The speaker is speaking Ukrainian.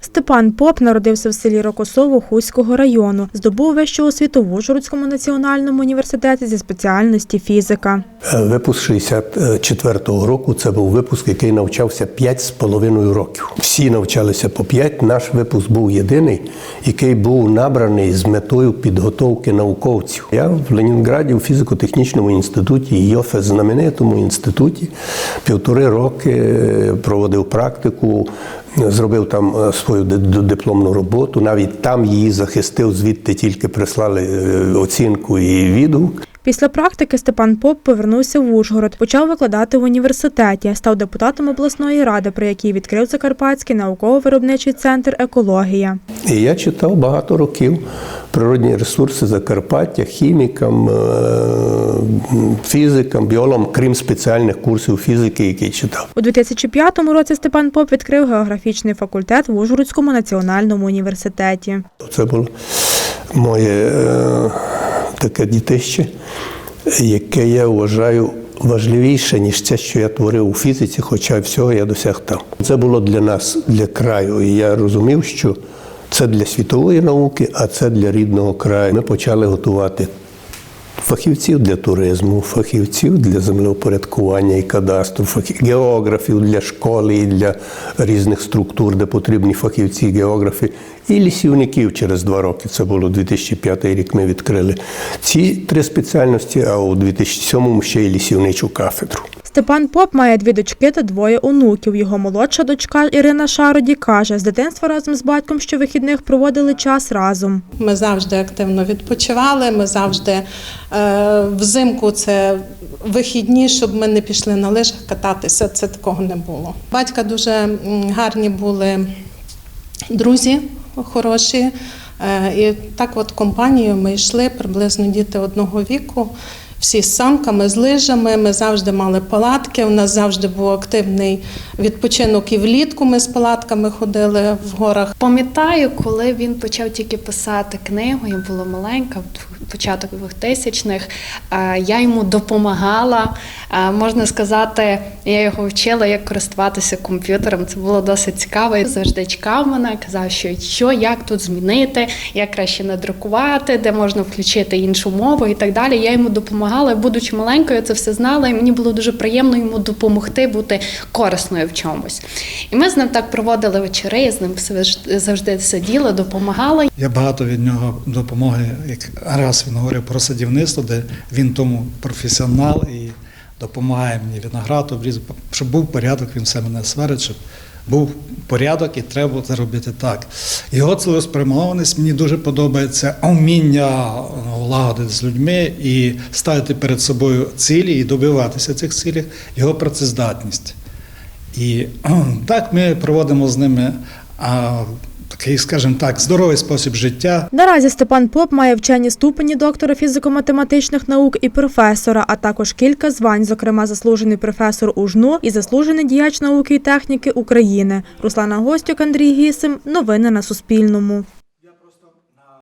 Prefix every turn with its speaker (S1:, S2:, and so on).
S1: Степан Поп народився в селі Рокосово Хуського району. Здобув вищу освіту в Ужгородському національному університеті зі спеціальності фізика.
S2: Е, Випуск 64-го року це був випуск, який навчався 5,5 років. Всі навчалися по 5. Наш випуск був єдиний, який був набраний з метою підготовки науковців. Я в Ленінграді у фізико-технічному інституті, ЙОФЕ знаменитому інституті, півтори роки е, проводив практику, зробив там е, свою ди- ди- дипломну роботу. Навіть там її захистив, звідти тільки прислали е, оцінку і відгук.
S1: Після практики Степан Поп повернувся в Ужгород, почав викладати в університеті, став депутатом обласної ради, при якій відкрив Закарпатський науково-виробничий центр екологія.
S2: І я читав багато років природні ресурси Закарпаття, хімікам, е, фізикам, біологам, крім спеціальних курсів фізики, які читав.
S1: У 2005 році Степан Поп відкрив географічний факультет в Ужгородському національному університеті.
S2: Це було моє е, таке дітище, яке я вважаю важливіше, ніж те, що я творив у фізиці, хоча всього я досяг там. Це було для нас, для краю. І я розумів, що це для світової науки, а це для рідного краю. Ми почали готувати фахівців для туризму, фахівців для землеупорядкування і кадастру, географів для школи і для різних структур, де потрібні фахівці, географи, і лісівників через два роки. Це було 2005 рік. Ми відкрили ці три спеціальності, а у 2007 ще й лісівничу кафедру.
S1: Степан Поп має дві дочки та двоє онуків. Його молодша дочка Ірина Шароді каже, з дитинства разом з батьком щовихідних проводили час разом.
S3: Ми завжди активно відпочивали. Ми завжди е, взимку це вихідні, щоб ми не пішли на лижах кататися. Це такого не було. Батька дуже гарні були друзі, хороші. Е, і так, от компанією ми йшли приблизно діти одного віку. Всі з санками, з лижами. Ми завжди мали палатки. У нас завжди був активний відпочинок і влітку. Ми з палатками ходили в горах.
S4: Пам'ятаю, коли він почав тільки писати книгу, я була маленька, початок 2000-х, е, я йому допомагала. Е, Можна сказати, я його вчила, як користуватися комп'ютером. Це було досить цікаво. Завжди чекав мене, казав, що, що як тут змінити, як краще надрукувати, де можна включити іншу мову і так далі. Я йому допомагала. Будучи маленькою, це все знала, і мені було дуже приємно йому допомогти бути корисною в чомусь. І ми з ним так проводили вечори, я з ним завжди сиділа, допомагала.
S5: Я багато від нього допомоги, як раз він говорив про садівництво, де він тому професіонал і допомагає мені виноград обрізати, щоб був порядок, він все мене сварить, щоб був порядок і треба це робити так. Його цілеспрямованість мені дуже подобається вміння лагодити з людьми і ставити перед собою цілі і добиватися цих цілей, його працездатність. І так ми проводимо з ними такий, скажімо так, здоровий спосіб життя.
S1: Наразі Степан Поп має вчені ступені доктора фізико-математичних наук і професора, а також кілька звань, зокрема заслужений професор УЖНУ і заслужений діяч науки і техніки України. Руслана Гостюк, Андрій Гісим. Новини на Суспільному.